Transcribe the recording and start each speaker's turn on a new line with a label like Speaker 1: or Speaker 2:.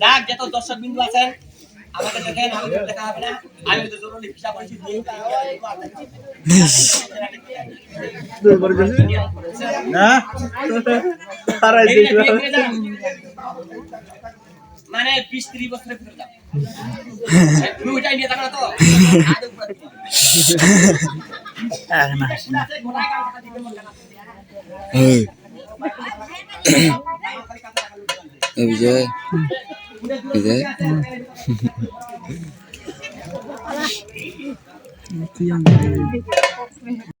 Speaker 1: যাক যত দর্শক বিন্দু আছেন আমাকে দেখেন আমি দেখা হবে না। আমি তো জরুরি হিসাব আছি
Speaker 2: না?
Speaker 1: মানে বিশ ত্রিশ বছরের ভিতরে যাও। তুমি ওইটাই নিয়ে থাকো না তো?
Speaker 3: বিজয় বিজয়